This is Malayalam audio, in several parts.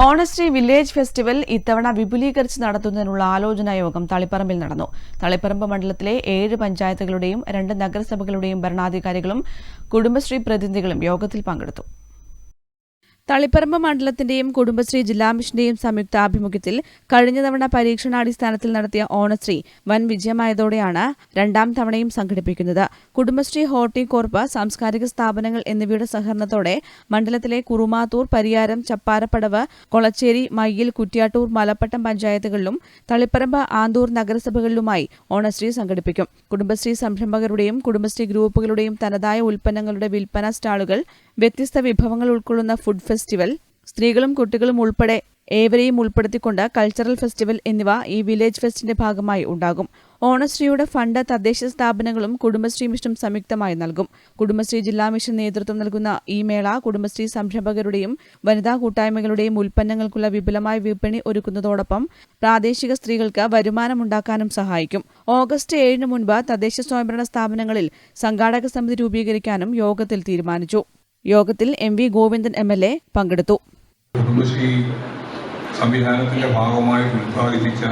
ഓണശ്രീ വില്ലേജ് ഫെസ്റ്റിവൽ ഇത്തവണ വിപുലീകരിച്ച് നടത്തുന്നതിനുള്ള ആലോചനാ യോഗം തളിപ്പറമ്പിൽ നടന്നു. തളിപ്പറമ്പ് മണ്ഡലത്തിലെ ഏഴ് പഞ്ചായത്തുകളുടെയും രണ്ട് നഗരസഭകളുടെയും ഭരണാധികാരികളും കുടുംബശ്രീ പ്രതിനിധികളും യോഗത്തിൽ പങ്കെടുത്തു. തളിപ്പറമ്പ് മണ്ഡലത്തിന്റെയും കുടുംബശ്രീ ജില്ലാ മിഷന്റെയും സംയുക്ത ആഭിമുഖ്യത്തിൽ കഴിഞ്ഞ തവണ പരീക്ഷണാടിസ്ഥാനത്തിൽ നടത്തിയ ഓണശ്രീ വൻ വിജയമായതോടെയാണ് രണ്ടാം തവണയും സംഘടിപ്പിക്കുന്നത്. കുടുംബശ്രീ ഹോർട്ടികോർപ്പ് സാംസ്കാരിക സ്ഥാപനങ്ങൾ എന്നിവയുടെ സഹകരണത്തോടെ മണ്ഡലത്തിലെ കുറുമാത്തൂർ പരിയാരം ചപ്പാരപ്പടവ് കൊളച്ചേരി മയ്യിൽ കുറ്റ്യാട്ടൂർ മലപ്പട്ടം പഞ്ചായത്തുകളിലും തളിപ്പറമ്പ് ആന്തൂർ നഗരസഭകളിലുമായി ഓണശ്രീ സംഘടിപ്പിക്കും. കുടുംബശ്രീ സംരംഭകരുടെയും കുടുംബശ്രീ ഗ്രൂപ്പുകളുടെയും തനതായ ഉൽപ്പന്നങ്ങളുടെ വിൽപ്പന സ്റ്റാളുകൾ വ്യത്യസ്ത വിഭവങ്ങൾ ഉൾക്കൊള്ളുന്ന ഫുഡ് ഫെസ്റ്റിവൽ സ്ത്രീകളും കുട്ടികളും ഉൾപ്പെടെ ഏവരെയും ഉൾപ്പെടുത്തിക്കൊണ്ട് കൾച്ചറൽ ഫെസ്റ്റിവൽ എന്നിവ ഈ വില്ലേജ് ഫെസ്റ്റിന്റെ ഭാഗമായി ഉണ്ടാകും. ഓണശ്രീയുടെ ഫണ്ട് തദ്ദേശ സ്ഥാപനങ്ങളും കുടുംബശ്രീ മിഷനും സംയുക്തമായി നൽകും. കുടുംബശ്രീ ജില്ലാ മിഷൻ നേതൃത്വം നൽകുന്ന ഈ മേള കുടുംബശ്രീ സംരംഭകരുടെയും വനിതാ കൂട്ടായ്മകളുടെയും ഉൽപ്പന്നങ്ങൾക്കുള്ള വിപുലമായ വിപണി ഒരുക്കുന്നതോടൊപ്പം പ്രാദേശിക സ്ത്രീകൾക്ക് വരുമാനമുണ്ടാക്കാനും സഹായിക്കും. ഓഗസ്റ്റ് ഏഴിന് മുൻപ് തദ്ദേശ സ്വയംഭരണ സ്ഥാപനങ്ങളിൽ സംഘാടക സമിതി രൂപീകരിക്കാനും യോഗത്തിൽ തീരുമാനിച്ചു. യോഗത്തിൽ M V Govindan M L A പങ്കെടുത്തു. കുടുംബശ്രീ സംവിധാനത്തിന്റെ ഭാഗമായി ഉത്പാദിപ്പിച്ച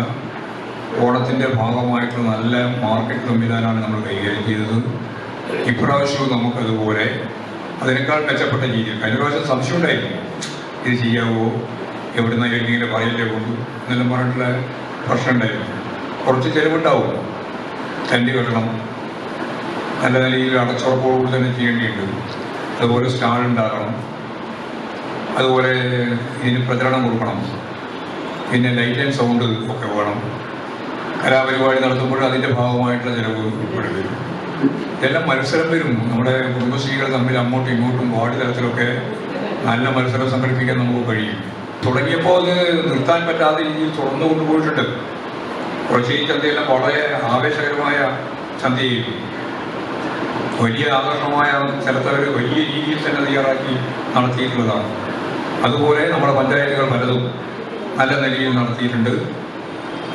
ഓണത്തിന്റെ ഭാഗമായിട്ടുള്ള നല്ല മാർക്കറ്റ് സംവിധാനമാണ് നമ്മൾ കൈകാര്യം ചെയ്തത് ഇപ്രാവശ്യവും നമുക്കതുപോലെ അതിനേക്കാൾ മെച്ചപ്പെട്ട രീതിയിൽ കഴിഞ്ഞ പ്രാവശ്യം സംശയം ഉണ്ടായിരുന്നു. ഇത് ചെയ്യാവോ? എവിടെ നിന്ന് ഇങ്ങനെ പറയല്ലേ കൊണ്ടു എന്നെല്ലാം പറഞ്ഞിട്ടുള്ള പ്രശ്നം ഉണ്ടായിരുന്നു. കുറച്ച് ചെലവുണ്ടാവും. ടെന്റ് കെട്ടണം. നല്ല നിലയിൽ അടച്ചുറപ്പോടുകൂടി തന്നെ ചെയ്യേണ്ടിയിട്ടുണ്ട്. അതുപോലെ സ്റ്റാൾ ഉണ്ടാക്കണം. അതുപോലെ ഇതിന് പ്രചരണം കൊടുക്കണം. പിന്നെ ലൈറ്റ് ആൻഡ് സൗണ്ട് ഒക്കെ വേണം. കലാപരിപാടി നടത്തുമ്പോൾ അതിന്റെ ഭാഗമായിട്ടുള്ള ചിലവ് ഉൾപ്പെടെ വരും. ഇതെല്ലാം മത്സരം വരും. നമ്മുടെ കുടുംബശ്രീകൾ തമ്മിൽ അങ്ങോട്ടും ഇങ്ങോട്ടും വാർഡ് തലത്തിലൊക്കെ നല്ല മത്സരം സംഘടിപ്പിക്കാൻ നമുക്ക് കഴിയും. തുടങ്ങിയപ്പോൾ അത് നിർത്താൻ പറ്റാതെ രീതിയിൽ തുറന്നു കൊണ്ടുപോയിട്ടുണ്ട്. കുറച്ച് ഈ ചന്തയെല്ലാം വളരെ ആവേശകരമായ ചന്തയായിരുന്നു. വലിയ ആകർഷണമായ സ്ഥലത്തവർ വലിയ രീതിയിൽ തന്നെ തയ്യാറാക്കി നടത്തിയിട്ടുള്ളതാണ്. അതുപോലെ നമ്മുടെ പഞ്ചായത്തുകൾ പലതും നല്ല നിലയിൽ നടത്തിയിട്ടുണ്ട്.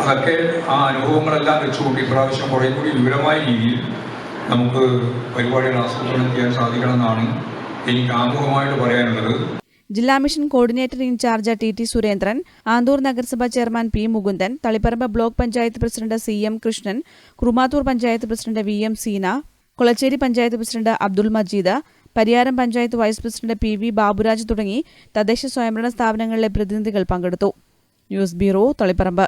അതൊക്കെ ആ അനുഭവങ്ങളെല്ലാം വെച്ചുകൊണ്ട് ഇപ്രാവശ്യം കുറേ കൂടി വിപുലമായ രീതിയിൽ നമുക്ക് പരിപാടികൾ ആസൂത്രണം ചെയ്യാൻ സാധിക്കണമെന്നാണ് എനിക്ക് ആമുഖമായിട്ട് പറയാനുള്ളത്. ജില്ലാ mission coordinator incharge T T Surendran Anthoor നഗരസഭാ chairman P Mukundan Taliparamba block panchayat president C M Krishnan Kurumathur panchayat president V M Seena Kolachery panchayat president Abdul Majeed Pariyaram panchayat vice president P V Baburaj തുടങ്ങി തദ്ദേശ സ്വയംഭരണ സ്ഥാപനങ്ങളിലെ പ്രതിനിധികൾ പങ്കെടുത്തു. News bureau Taliparamba.